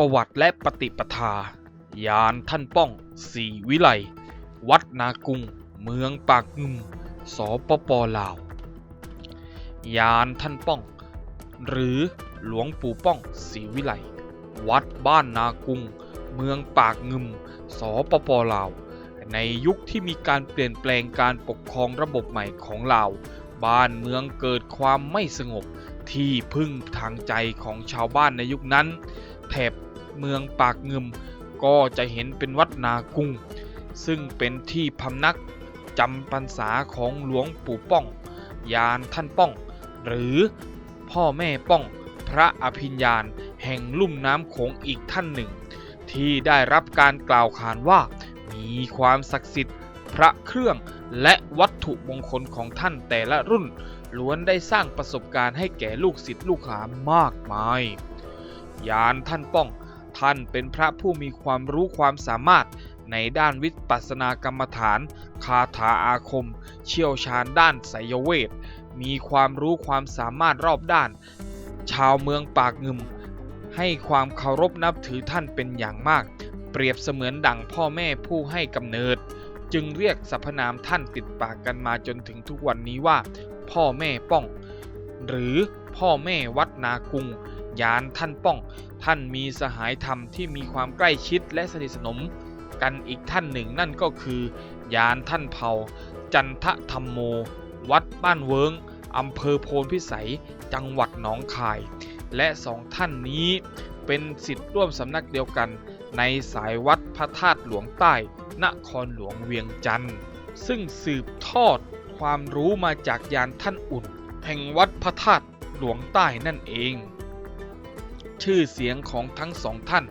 ประวัติและปฏิปทา ยานท่านป้องสีวิไล วัดนากุง เมืองปากงึมสปปลาว ยานท่านป้อง หรือหลวงปู่ป้องศรีวิไล วัดบ้านนากุง เมืองปากงึมสปปลาว ในยุคที่มีการเปลี่ยนแปลงการปกครองระบบใหม่ของลาว บ้านเมืองเกิดความไม่สงบที่พึ่งทางใจของชาวบ้านในยุคนั้นแถบ เมืองปากเงึมก็จะเห็นเป็นวัดนากุง ซึ่งเป็นที่พำนักจำพรรษาของหลวงปู่ป้อง ยานท่านป้อง หรือพ่อแม่ป้องพระอภิญญาณแห่งลุ่มน้ำโขงอีกท่านหนึ่ง ที่ได้รับการกล่าวขานว่ามีความศักดิ์สิทธิ์พระเครื่องและวัตถุมงคลของท่านแต่ละรุ่น ล้วนได้สร้างประสบการณ์ให้แก่ลูกศิษย์ลูกหามากมาย ยานท่านป้อง ท่านเป็นพระผู้มีความรู้ความสามารถในด้านวิปัสสนากรรมฐาน คาถาอาคม เชี่ยวชาญด้านไสยเวท มีความรู้ความสามารถรอบด้าน ชาวเมืองปากงึม ให้ความเคารพนับถือท่านเป็นอย่างมาก เปรียบเสมือนดั่งพ่อแม่ผู้ให้กำเนิด จึงเรียกสรรพนามท่านติดปากกันมาจนถึงทุกวันนี้ว่า พ่อแม่ป้อง หรือพ่อแม่วัดนากุง ยานท่านป้อง ท่านมีสหายธรรมที่มีความใกล้ชิดและสนิทสนมกันอีกท่านหนึ่งนั่นก็คือยานท่านเผาจันทธรรมโม วัดบ้านเวิงอำเภอโพนพิสัยจังหวัดหนองคาย และสองท่านนี้เป็นสิทธิ์ร่วมสำนักเดียวกัน ในสายวัดพระธาตุหลวงใต้ นครหลวงเวียงจันทร์ซึ่งสืบทอดความรู้มาจากยานท่านอุ่น แห่งวัดพระธาตุหลวงใต้นั่นเอง ชื่อเสียงของทั้งสองท่าน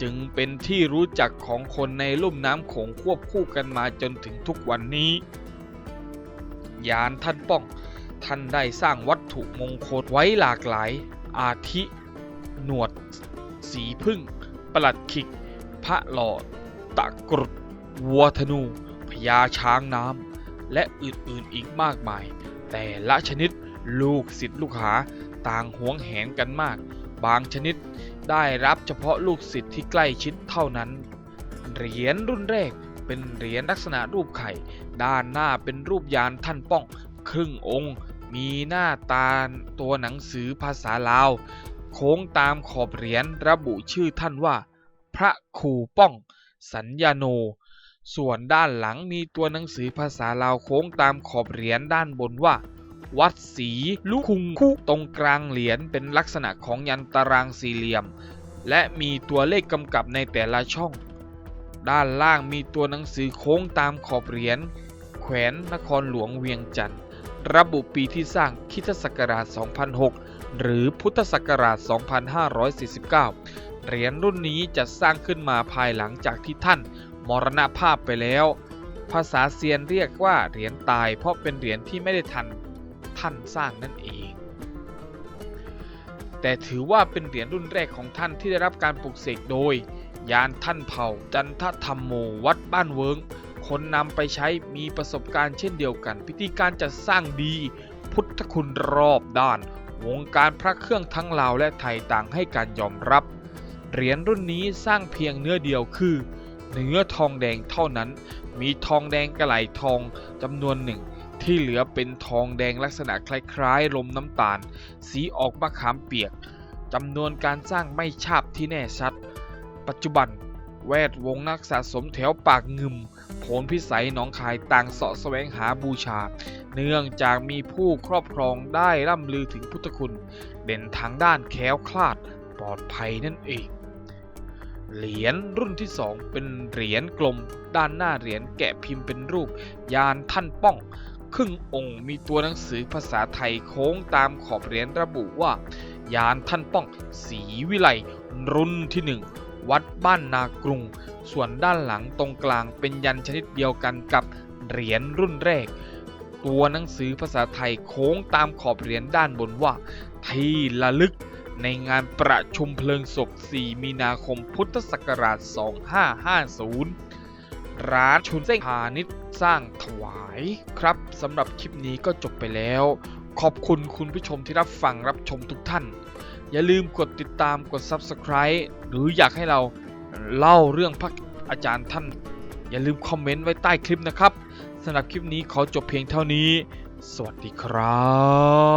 จึงเป็นที่รู้จักของคนในลุ่มน้ำโขงควบคู่กันมาจนถึงทุกวันนี้ ยานท่านป้อง ท่านได้สร้างวัตถุมงคลไว้หลากหลาย อาทิ หนวด สีพึ่ง ประหลัดขิก พระหลอด ตะกรุด วัวธนู พญาช้างน้ำ และอื่นๆอีกมากมาย แต่ละชนิดลูกศิษย์ลูกหาต่างหวงแหนกันมาก บางชนิดได้รับเฉพาะลูกศิษย์ที่ใกล้ชิดเท่านั้น เหรียญรุ่นแรกเป็นเหรียญลักษณะรูปไข่ ด้านหน้าเป็นรูปยานท่านป้อง ครึ่งองค์ มีหน้าตาตัวหนังสือภาษาลาว โค้งตามขอบเหรียญระบุชื่อท่านว่า พระครูป้อง สัญญาโน ส่วนด้านหลังมีตัวหนังสือภาษาลาวโค้งตามขอบเหรียญด้านบนว่า วัดศรีลุคุงคุตรงกลางเหรียญเป็นลักษณะของยันตารางสี่เหลี่ยม และมีตัวเลขกำกับในแต่ละช่อง ด้านล่างมีตัวหนังสือโค้งตามขอบเหรียญแขวนนครหลวงเวียงจันทร์ระบุปีที่สร้างคริสตศักราช 2006 หรือพุทธศักราช 2549 เหรียญรุ่นนี้จะสร้างขึ้นมาภายหลังจากที่ท่าน มรณภาพไปแล้ว ภาษาเซียนเรียกว่าเหรียญตายเพราะเป็นเหรียญที่ไม่ได้ทัน ท่านสร้างนั่นเอง แต่ถือว่าเป็นเหรียญรุ่นแรกของท่านที่ได้รับการปลุกเสกโดย ยานท่านเผ่าจันทธรรมโมวัดบ้านเวิงคนนำไปใช้มีประสบการณ์เช่นเดียวกัน พิธีการจัดสร้างดี พุทธคุณรอบด้าน วงการพระเครื่องทั้งลาวและไทยต่างให้การยอมรับ เหรียญรุ่นนี้สร้างเพียงเนื้อเดียวคือ เนื้อทองแดงเท่านั้น มีทองแดงกระไหลทองจำนวนหนึ่ง ที่เหลือเป็นทองแดงลักษณะคล้ายๆ ลมน้ำตาล สีออกมะขามเปียกจำนวนการสร้างไม่ชาบที่แน่ชัด ปัจจุบันแวดวงนักสะสมแถวปากงึมโผลพิสัยหนองคายต่างเสาะแสวงหาบูชา เนื่องจากมีผู้ครอบครองได้ร่ำลือถึงพุทธคุณ เด่นทางด้านแคล้วคลาดปลอดภัยนั่นเอง เหรียญรุ่นที่2เป็นเหรียญกลม ด้านหน้าเหรียญแกะพิมพ์เป็นรูป ยานท่านป้อง ครึ่งองค์มีตัวหนังสือภาษาไทยโค้งตามขอบเหรียญระบุว่า ยานท่านป้องศีวิไลรุ่นที่1วัดบ้านนากรุง ส่วนด้านหลังตรงกลางเป็นยันชนิดเดียวกันกับเหรียญรุ่นแรก ตัวหนังสือภาษาไทยโค้งตามขอบเหรียญด้านบนว่า ที่ระลึกในงานประชุมเพลิงศพ 4 มีนาคมพุทธศักราช 2550 ร้านชุนเส้งพาณิชย์สร้างถวายครับสำหรับคลิปนี้ก็จบไปแล้ว ขอบคุณคุณผู้ชมที่รับฟังรับชมทุกท่าน อย่าลืมกดติดตามกด Subscribe หรืออยากให้เราเล่าเรื่องพระอาจารย์ท่าน อย่าลืมคอมเมนต์ไว้ใต้คลิปนะครับสำหรับคลิปนี้ขอจบเพียงเท่านี้ สวัสดีครับ